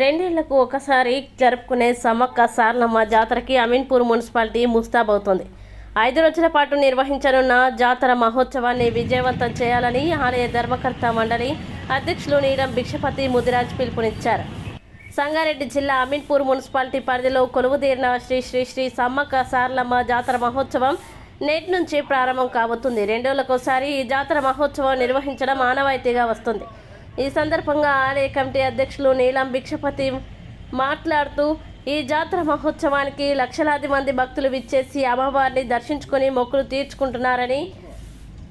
రెండేళ్ళకు ఒకసారి జరుపుకునే సమ్మక్క సార్లమ్మ జాతరకి అమీన్పూర్ మున్సిపాలిటీ ముస్తాబవుతోంది ఐదు రోజుల పాటు నిర్వహించనున్న జాతర మహోత్సవాన్ని విజయవంతం చేయాలని ఆలయ ధర్మకర్త మండలి అధ్యక్షులు నీలం భిక్షపతి ముదిరాజ్ పిలుపునిచ్చారు. సంగారెడ్డి జిల్లా అమీన్పూర్ మున్సిపాలిటీ పరిధిలో కొలువుదీరిన శ్రీ శ్రీ శ్రీ సమ్మక్క సార్లమ్మ జాతర మహోత్సవం నేటి నుంచి ప్రారంభం కాబోతుంది. రెండేళ్ళకోసారి ఈ జాతర మహోత్సవం నిర్వహించడం ఆనవాయితీగా వస్తుంది. ఈ సందర్భంగా ఆలయ కమిటీ అధ్యక్షులు నీలం భిక్షపతి మాట్లాడుతూ ఈ జాతర మహోత్సవానికి లక్షలాది మంది భక్తులు విచ్చేసి అమ్మవారిని దర్శించుకొని మొక్కులు తీర్చుకుంటున్నారని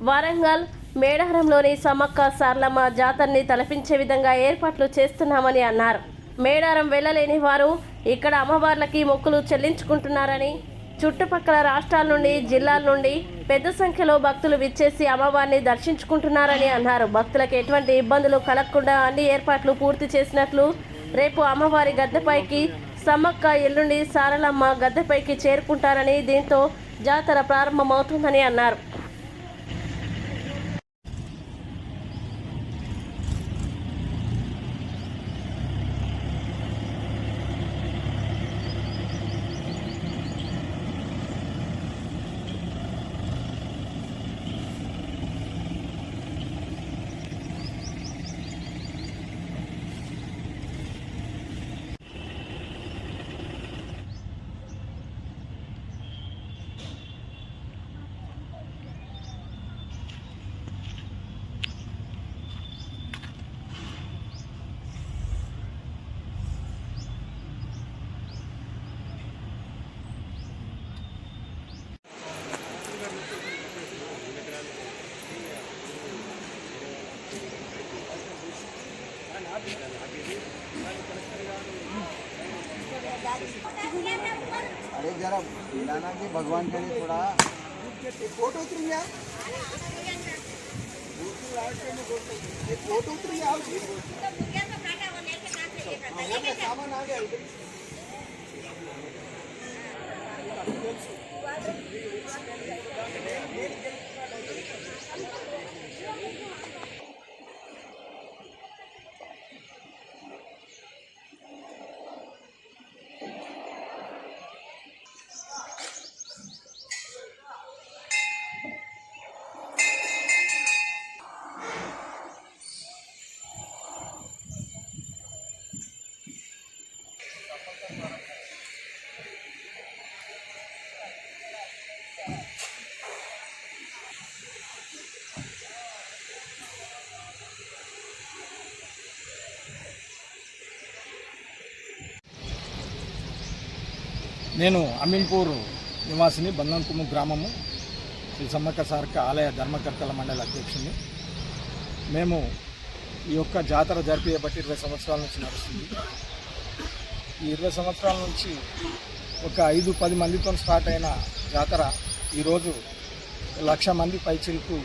వరంగల్ మేడారంలోని సమ్మక్క సార్లమ్మ జాతరని తలపించే విధంగా ఏర్పాట్లు చేస్తున్నామని అన్నారు. మేడారం వెళ్ళలేని వారు ఇక్కడ అమ్మవార్లకి మొక్కులు చెల్లించుకుంటున్నారని చుట్టుపక్కల రాష్ట్రాల నుండి జిల్లాల నుండి పెద్ద సంఖ్యలో భక్తులు విచ్చేసి అమ్మవారిని దర్శించుకుంటున్నారని అన్నారు. భక్తులకు ఎటువంటి ఇబ్బందులు కలగకుండా అన్ని ఏర్పాట్లు పూర్తి చేసినట్లు రేపు అమ్మవారి గద్దెపైకి సమ్మక్క ఎల్లుండి సారలమ్మ గద్దెపైకి చేరుకుంటారని దీంతో జాతర ప్రారంభమవుతుందని అన్నారు. अरे जरा लाना कि भगवान के लिए थोड़ा। फ़ोटो उतरी यार फ़ोटो उतरी यार सामान आ गया इधर। నేను అమీన్పూర్ నివాసిని బంధంకుము గ్రామము శ్రీ సమ్మక్క సార్క ఆలయ ధర్మకర్తల మండలి అధ్యక్షుని మేము ఈ యొక్క జాతర జరిపేయబట్టి ఇరవై సంవత్సరాల నుంచి నడుస్తుంది. ఈ ఇరవై సంవత్సరాల నుంచి ఒక ఐదు పది మందితో స్టార్ట్ అయిన జాతర ఈరోజు లక్ష మంది పైచిలకు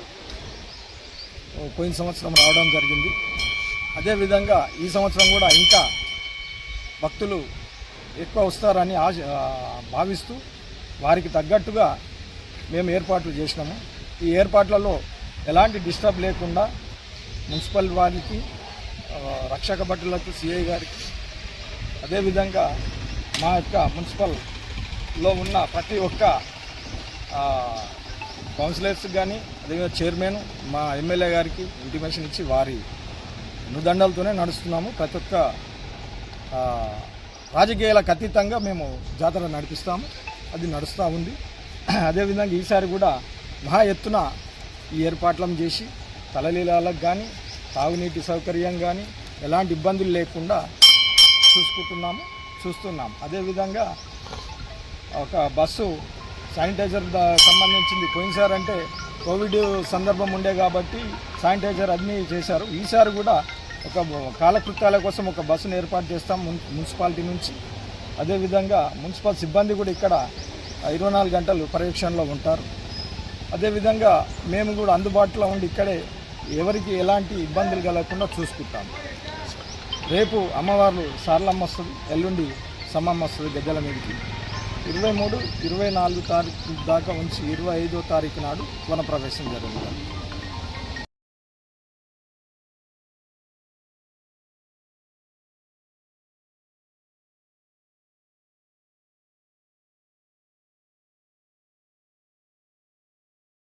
పోయిన సంవత్సరం రావడం జరిగింది. అదేవిధంగా ఈ సంవత్సరం కూడా ఇంకా భక్తులు ఎక్కువ వస్తారని ఆశ భావిస్తూ వారికి తగ్గట్టుగా మేము ఏర్పాట్లు చేసినాము. ఈ ఏర్పాట్లలో ఎలాంటి డిస్టర్బ్ లేకుండా మున్సిపల్ వారికి రక్షక భటులకు సిఐ గారికి అదేవిధంగా మా యొక్క మున్సిపల్లో ఉన్న ప్రతి ఒక్క కౌన్సిలర్స్ కానీ అదేవిధంగా చైర్మన్ మా ఎమ్మెల్యే గారికి ఇంటిమేషన్ ఇచ్చి వారి నుదండలతోనే నడుస్తున్నాము. ప్రతి ఒక్క రాజకీయాలకు అతీతంగా మేము జాతర నడిపిస్తాము. అది నడుస్తూ ఉంది. అదేవిధంగా ఈసారి కూడా మహా ఎత్తున ఈ ఏర్పాట్లను చేసి తలలీలాలకు కానీ తాగునీటి సౌకర్యం కానీ ఎలాంటి ఇబ్బందులు లేకుండా చూసుకుంటున్నాము చూస్తున్నాము. అదేవిధంగా ఒక బస్సు శానిటైజర్ సంబంధించింది. పోయినసారి అంటే కోవిడ్ సందర్భం ఉండే కాబట్టి శానిటైజర్ అన్నీ చేశారు. ఈసారి కూడా ఒక కాలకృత్యాల కోసం ఒక బస్సును ఏర్పాటు చేస్తాం మున్- మున్సిపాలిటీ నుంచి. అదేవిధంగా మున్సిపల్ సిబ్బంది కూడా ఇక్కడ ఇరవై నాలుగు గంటలు పర్యవేక్షణలో ఉంటారు. అదేవిధంగా మేము కూడా అందుబాటులో ఉండి ఇక్కడే ఎవరికి ఎలాంటి ఇబ్బందులు కలగకుండా చూసుకుంటాము. రేపు అమ్మవార్లు సార్లమ్మ వస్తుంది ఎల్లుండి సమ్మమ్మ వస్తుంది గద్దెల మీదకి. ఇరవై మూడు ఇరవై నాలుగు తారీఖు దాకా ఉంచి ఇరవై ఐదో తారీఖు నాడు వనప్రవేశం జరుగుతుంది.